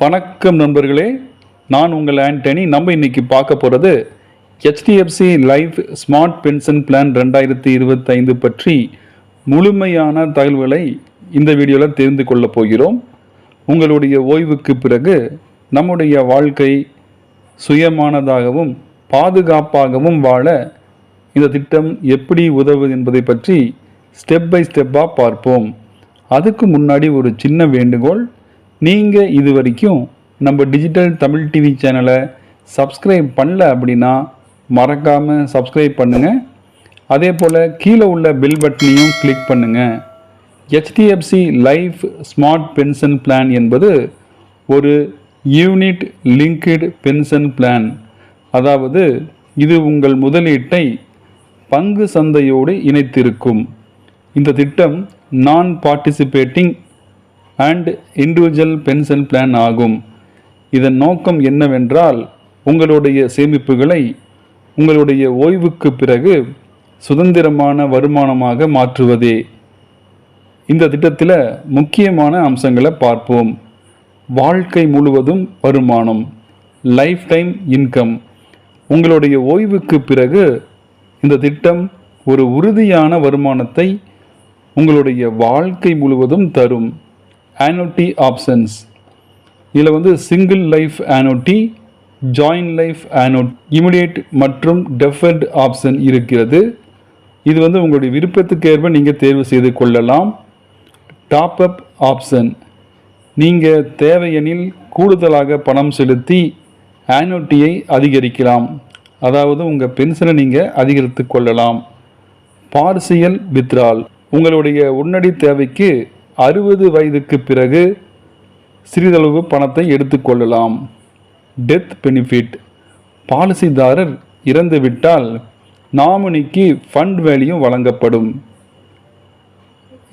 வணக்கம் நண்பர்களே. நான் உங்கள் ஆண்டனி. நம்ம இன்னைக்கு பார்க்க போகிறது HDFC life smart pension plan ரெண்டாயிரத்தி இருபத்தைந்து பற்றி முழுமையான தகவல்களை இந்த வீடியோவில் தெரிந்து கொள்ளப் போகிறோம். உங்களுடைய ஓய்வுக்கு பிறகு நம்முடைய வாழ்க்கை சுயமானதாகவும் பாதுகாப்பாகவும் வாழ இந்த திட்டம் எப்படி உதவுது என்பதை பற்றி ஸ்டெப் பை ஸ்டெப்பாக பார்ப்போம். அதுக்கு முன்னாடி ஒரு சின்ன வேண்டுகோள். நீங்கள் இது வரைக்கும் நம்ம டிஜிட்டல் தமிழ் டிவி சேனலை சப்ஸ்கிரைப் பண்ணல அப்படின்னா மறக்காமல் சப்ஸ்கிரைப் பண்ணுங்கள் அதே போல் கீழே உள்ள பில் பட்டனையும் கிளிக் பண்ணுங்கள் HDFC life smart pension plan என்பது ஒரு யூனிட் லிங்க்டு பென்ஷன் பிளான் அதாவது இது உங்கள் முதலீட்டை பங்கு சந்தையோடு இணைத்திருக்கும். இந்த திட்டம் non participating and individual pension plan ஆகும். இதன் நோக்கம் என்னவென்றால் உங்களுடைய சேமிப்புகளை உங்களுடைய ஓய்வுக்கு பிறகு சுதந்திரமான வருமானமாக மாற்றுவதே. இந்த திட்டத்தில் முக்கியமான அம்சங்களை பார்ப்போம். வாழ்க்கை முழுவதும் வருமானம் லைஃப் டைம் இன்கம் உங்களுடைய ஓய்வுக்கு பிறகு இந்த திட்டம் ஒரு உறுதியான வருமானத்தை உங்களுடைய வாழ்க்கை முழுவதும் தரும். ஆனுட்டி ஆப்ஷன்ஸ் இதில் வந்து single life annuity joint life anode immediate மற்றும் டெஃபர்ட் ஆப்ஷன் இருக்கிறது. இது வந்து உங்களுடைய விருப்பத்துக்கேற்ப நீங்கள் தேர்வு செய்து கொள்ளலாம். டாப் அப் ஆப்ஷன் நீங்கள் தேவையெனில் கூடுதலாக பணம் செலுத்தி ஆனுட்டியை அதிகரிக்கலாம். அதாவது உங்கள் பென்ஷனை நீங்கள் அதிகரித்து கொள்ளலாம். பார்சியல் வித்ரால் உங்களுடைய உடனடி தேவைக்கு அறுபது வயதுக்கு பிறகு சிறிதளவு பணத்தை எடுத்துக்கொள்ளலாம் டெத் பெனிஃபிட் பாலிசிதாரர் இறந்துவிட்டால் நாமினிக்கு ஃபண்ட் வேல்யூ வழங்கப்படும்.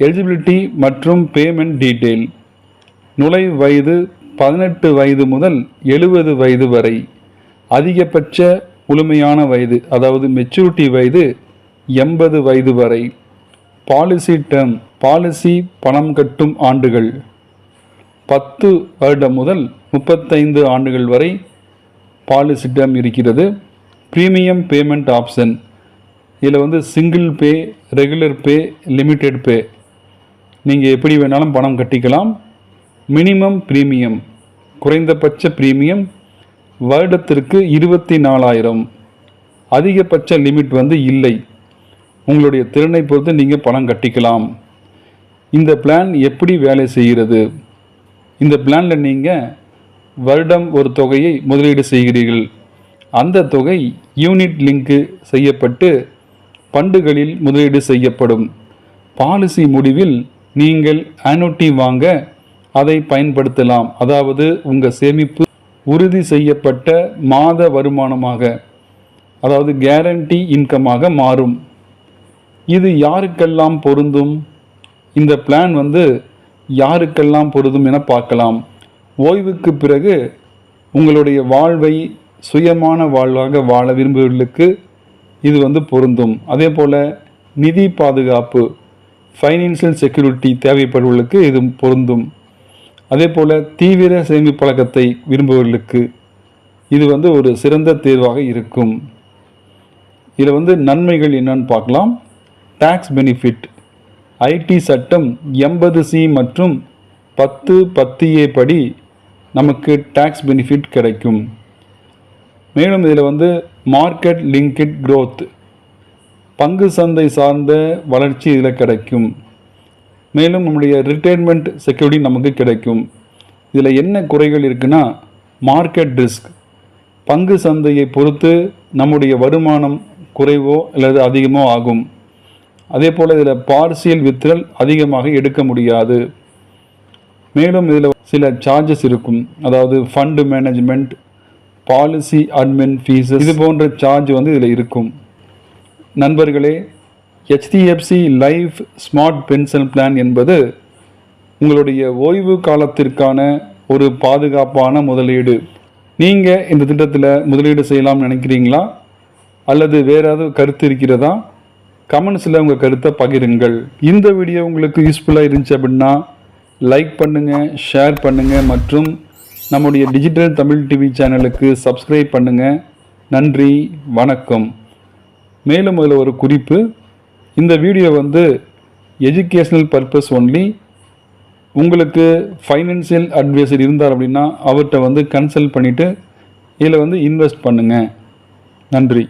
எலிஜிபிலிட்டி மற்றும் பேமெண்ட் டீட்டெயில் நுழைவு வயது பதினெட்டு வயது முதல் எழுபது வயது வரை. அதிகபட்ச முழுமையான வயது அதாவது மெச்சூரிட்டி வயது எண்பது வயது வரை. பாலிசி டேர்ம் பாலிசி பணம் கட்டும் ஆண்டுகள். பத்து வருடம் முதல் முப்பத்தைந்து ஆண்டுகள் வரை பாலிசி டேம் இருக்கிறது. Premium payment option. இதில் வந்து single pay regular pay limited pay. நீங்கள் எப்படி வேணாலும் பணம் கட்டிக்கலாம். மினிமம் ப்ரீமியம் குறைந்தபட்ச ப்ரீமியம் வருடத்திற்கு இருபத்தி நாலாயிரம் அதிகபட்ச லிமிட் வந்து இல்லை. உங்களுடைய திறனை பொறுத்து நீங்கள் பணம் கட்டிக்கலாம். இந்த பிளான் எப்படி வேலை செய்கிறது? இந்த பிளானில் நீங்கள் வருடம் ஒரு தொகையை முதலீடு செய்கிறீர்கள். அந்த தொகை யூனிட் லிங்க்கு செய்யப்பட்டு பண்டுகளில் முதலீடு செய்யப்படும். பாலிசி முடிவில் நீங்கள் ஆனுட்டி வாங்க அதை பயன்படுத்தலாம். அதாவது உங்கள் சேமிப்பு உறுதி செய்யப்பட்ட மாத வருமானமாக அதாவது கேரண்டி இன்கமாக மாறும். இது யாருக்கெல்லாம் பொருந்தும்? இந்த பிளான் வந்து யாருக்கெல்லாம் பொருதும் என பார்க்கலாம். ஓய்வுக்கு பிறகு உங்களுடைய வாழ்வை சுயமான வாழ்வாக வாழ விரும்புபவர்களுக்கு இது வந்து பொருந்தும். அதே போல் நிதி பாதுகாப்பு ஃபைனான்சியல் செக்யூரிட்டி தேவைப்படுவர்களுக்கு இது பொருந்தும். அதே போல் தீவிர சேமிப்பு பழக்கத்தை விரும்புபவர்களுக்கு இது வந்து ஒரு சிறந்த தேர்வாக இருக்கும். இதில் வந்து நன்மைகள் என்னன்னு பார்க்கலாம். டேக்ஸ் பெனிஃபிட் ஐடி சட்டம் எண்பது சி மற்றும் பத்து பத்து ஏ படி நமக்கு டேக்ஸ் பெனிஃபிட் கிடைக்கும். மேலும் இதில் வந்து மார்க்கெட் லிங்கிட் க்ரோத் பங்கு சந்தை சார்ந்த வளர்ச்சி இதில் கிடைக்கும். மேலும் நம்முடைய ரிட்டைர்மெண்ட் செக்யூரிட்டி நமக்கு கிடைக்கும். இதில் என்ன குறைகள் இருக்குன்னா மார்க்கெட் ரிஸ்க் பங்கு சந்தையை பொறுத்து நம்முடைய வருமானம் குறைவோ அல்லது அதிகமோ ஆகும். அதே போல் இதில் பார்சியல் வித்ரல் அதிகமாக எடுக்க முடியாது. மேலும் இதில் சில சார்ஜஸ் இருக்கும். அதாவது fund management policy admin fees இது போன்ற சார்ஜ் வந்து இதில் இருக்கும். நண்பர்களே HDFC life smart pension plan என்பது உங்களுடைய ஓய்வு காலத்திற்கான ஒரு பாதுகாப்பான முதலீடு. நீங்கள் இந்த திட்டத்தில் முதலீடு செய்யலாம்னு நினைக்கிறீங்களா? அல்லது வேற ஏதாவது கருத்து இருக்கிறதா? கமெண்ட்ஸில் உங்கள் கருத்தை பகிருங்கள். இந்த வீடியோ உங்களுக்கு யூஸ்ஃபுல்லாக இருந்துச்சு அப்படின்னா லைக் பண்ணுங்கள் ஷேர் பண்ணுங்கள் மற்றும் நம்முடைய டிஜிட்டல் தமிழ் டிவி சேனலுக்கு சப்ஸ்கிரைப் பண்ணுங்கள் நன்றி வணக்கம். மேலும் அதில் ஒரு குறிப்பு. இந்த வீடியோ வந்து எஜுகேஷ்னல் பர்பஸ் ஒன்லி உங்களுக்கு ஃபைனான்சியல் அட்வைசர் இருந்தார் அப்படின்னா அவர்கிட்ட வந்து கன்சல்ட் பண்ணிவிட்டு இதில் வந்து இன்வெஸ்ட் பண்ணுங்கள் நன்றி.